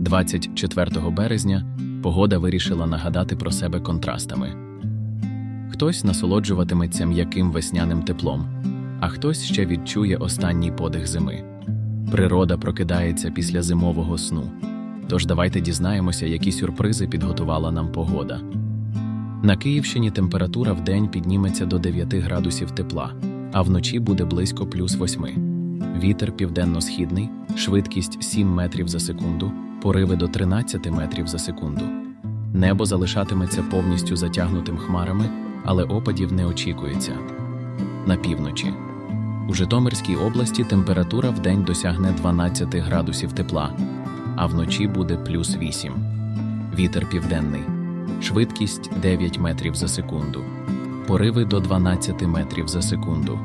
24 березня погода вирішила нагадати про себе контрастами. Хтось насолоджуватиметься м'яким весняним теплом, а хтось ще відчує останній подих зими. Природа прокидається після зимового сну. Тож давайте дізнаємося, які сюрпризи підготувала нам погода. На Київщині температура в день підніметься до 9 градусів тепла, а вночі буде близько плюс 8. Вітер південно-східний, швидкість 7 метрів за секунду, пориви до 13 метрів за секунду. Небо залишатиметься повністю затягнутим хмарами, але опадів не очікується. На півночі. У Житомирській області температура вдень досягне 12 градусів тепла, а вночі буде плюс 8. Вітер південний. Швидкість 9 метрів за секунду. Пориви до 12 метрів за секунду.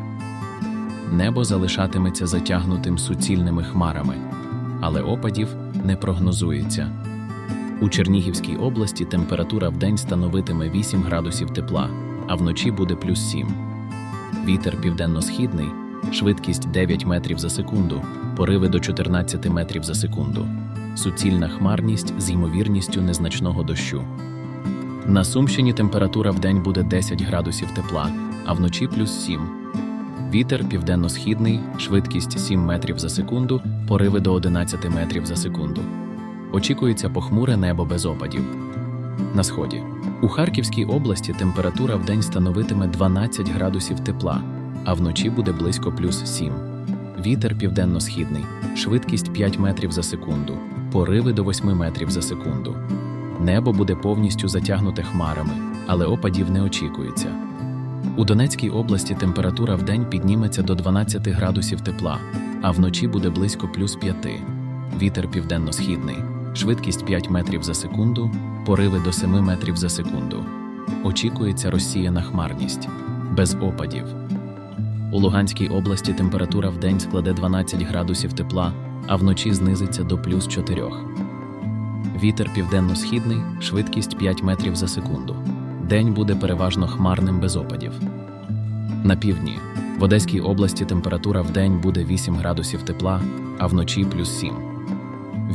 Небо залишатиметься затягнутим суцільними хмарами, але опадів не прогнозується. У Чернігівській області температура вдень становитиме 8 градусів тепла, а вночі буде плюс 7. Вітер південно-східний, швидкість 9 метрів за секунду, пориви до 14 метрів за секунду. Суцільна хмарність з ймовірністю незначного дощу. На Сумщині температура вдень буде 10 градусів тепла, а вночі плюс 7. Вітер південно-східний, швидкість 7 метрів за секунду, пориви до 11 метрів за секунду. Очікується похмуре небо без опадів. На сході. У Харківській області температура вдень становитиме 12 градусів тепла, а вночі буде близько плюс 7. Вітер південно-східний, швидкість 5 метрів за секунду, пориви до 8 метрів за секунду. Небо буде повністю затягнуте хмарами, але опадів не очікується. У Донецькій області температура вдень підніметься до 12 градусів тепла, а вночі буде близько плюс 5. Вітер південно-східний, швидкість 5 метрів за секунду, пориви до 7 метрів за секунду. Очікується розсіяна хмарність, без опадів. У Луганській області температура вдень складе 12 градусів тепла, а вночі знизиться до плюс 4. Вітер південно-східний, швидкість 5 метрів за секунду. День буде переважно хмарним без опадів. На півдні. В Одеській області температура в день буде 8 градусів тепла, а вночі плюс 7.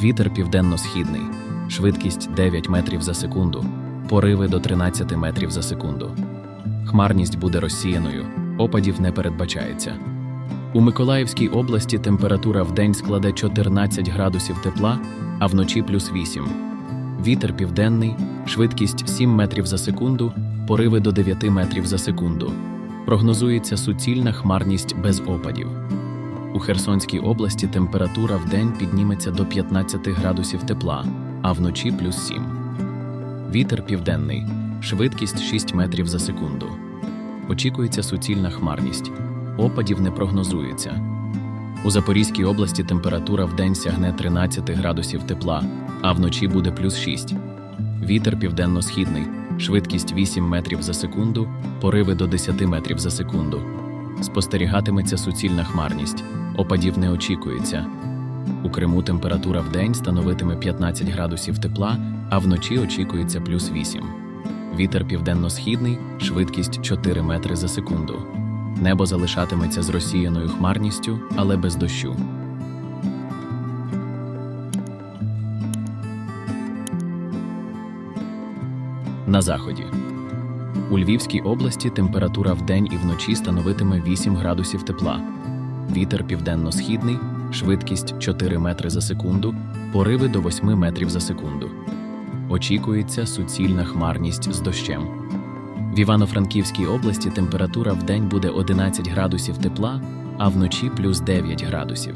Вітер південно-східний, швидкість 9 метрів за секунду, пориви до 13 метрів за секунду. Хмарність буде розсіяною, опадів не передбачається. У Миколаївській області температура в день складе 14 градусів тепла, а вночі плюс 8. Вітер південний, швидкість 7 метрів за секунду, пориви до 9 метрів за секунду. Прогнозується суцільна хмарність без опадів. У Херсонській області температура в день підніметься до 15 градусів тепла, а вночі плюс 7. Вітер південний, швидкість 6 метрів за секунду. Очікується суцільна хмарність. Опадів не прогнозується. У Запорізькій області температура в день сягне 13 градусів тепла, а вночі буде плюс 6. Вітер південно-східний, швидкість 8 метрів за секунду, пориви до 10 метрів за секунду. Спостерігатиметься суцільна хмарність, опадів не очікується. У Криму температура в день становитиме 15 градусів тепла, а вночі очікується плюс 8. Вітер південно-східний, швидкість 4 метри за секунду. Небо залишатиметься з розсіяною хмарністю, але без дощу. На заході. У Львівській області температура вдень і вночі становитиме 8 градусів тепла. Вітер південно-східний, швидкість 4 метри за секунду, пориви до 8 метрів за секунду. Очікується суцільна хмарність з дощем. В Івано-Франківській області температура вдень буде 11 градусів тепла, а вночі плюс 9 градусів.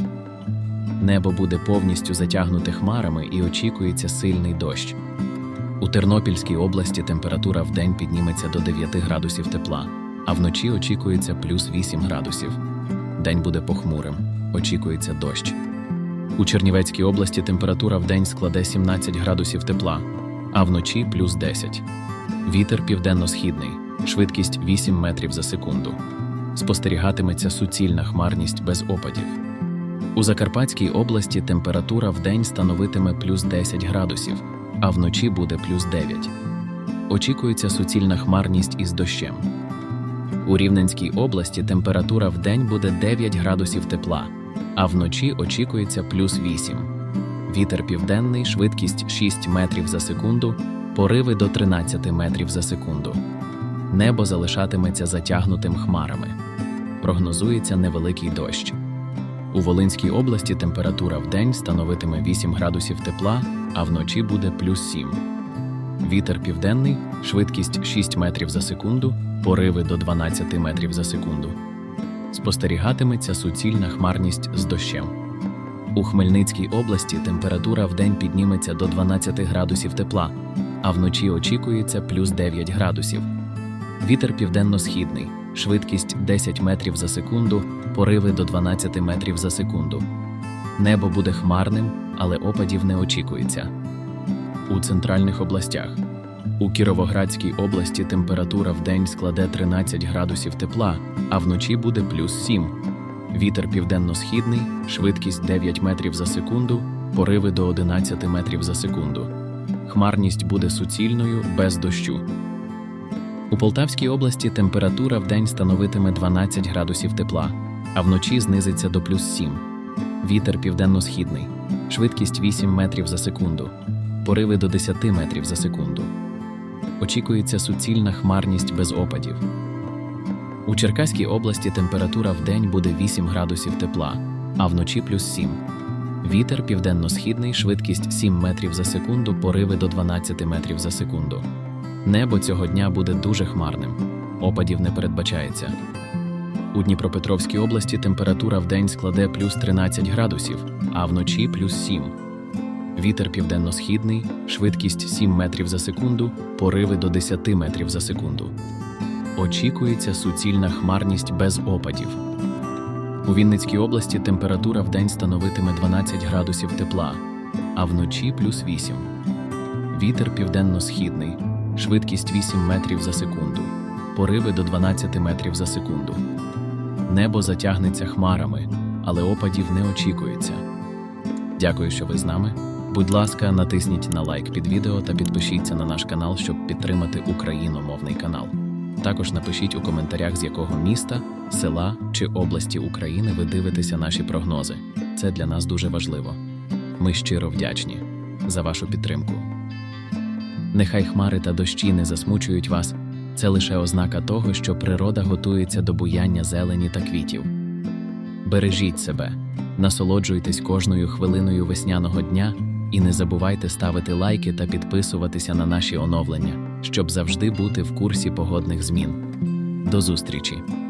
Небо буде повністю затягнуте хмарами і очікується сильний дощ. У Тернопільській області температура вдень підніметься до 9 градусів тепла, а вночі очікується плюс 8 градусів. День буде похмурим, очікується дощ. У Чернівецькій області температура вдень складе 17 градусів тепла, а вночі плюс 10. Вітер південно-східний, швидкість 8 метрів за секунду. Спостерігатиметься суцільна хмарність без опадів. У Закарпатській області температура вдень становитиме плюс 10 градусів, а вночі буде плюс 9. Очікується суцільна хмарність із дощем. У Рівненській області температура вдень буде 9 градусів тепла, а вночі очікується плюс 8. Вітер південний, швидкість 6 метрів за секунду, пориви до 13 метрів за секунду. Небо залишатиметься затягнутим хмарами. Прогнозується невеликий дощ. У Волинській області температура в день становитиме 8 градусів тепла, а вночі буде плюс 7. Вітер південний, швидкість 6 метрів за секунду, пориви до 12 метрів за секунду. Спостерігатиметься суцільна хмарність з дощем. У Хмельницькій області температура вдень підніметься до 12 градусів тепла, а вночі очікується плюс 9 градусів. Вітер південно-східний, швидкість 10 метрів за секунду, пориви до 12 метрів за секунду. Небо буде хмарним, але опадів не очікується. У центральних областях. У Кіровоградській області температура вдень складе 13 градусів тепла, а вночі буде плюс 7. Вітер південно-східний, швидкість 9 метрів за секунду, пориви до 11 метрів за секунду. Хмарність буде суцільною без дощу. У Полтавській області температура вдень становитиме 12 градусів тепла, а вночі знизиться до плюс 7. Вітер південно-східний, швидкість 8 метрів за секунду, пориви до 10 метрів за секунду. Очікується суцільна хмарність без опадів. У Черкаській області температура вдень буде 8 градусів тепла, а вночі плюс 7. Вітер південно-східний, швидкість 7 метрів за секунду, пориви до 12 метрів за секунду. Небо цього дня буде дуже хмарним. Опадів не передбачається. У Дніпропетровській області температура вдень складе плюс 13 градусів, а вночі плюс 7. Вітер південно-східний, швидкість 7 метрів за секунду, пориви до 10 метрів за секунду. Очікується суцільна хмарність без опадів. У Вінницькій області температура вдень становитиме 12 градусів тепла, а вночі плюс 8. Вітер південно-східний, швидкість 8 метрів за секунду, пориви до 12 метрів за секунду. Небо затягнеться хмарами, але опадів не очікується. Дякую, що ви з нами. Будь ласка, натисніть на лайк під відео та підпишіться на наш канал, щоб підтримати україномовний канал. Також напишіть у коментарях, з якого міста, села чи області України ви дивитеся наші прогнози. Це для нас дуже важливо. Ми щиро вдячні за вашу підтримку. Нехай хмари та дощі не засмучують вас. Це лише ознака того, що природа готується до буяння зелені та квітів. Бережіть себе, насолоджуйтесь кожною хвилиною весняного дня і не забувайте ставити лайки та підписуватися на наші оновлення, щоб завжди бути в курсі погодних змін. До зустрічі!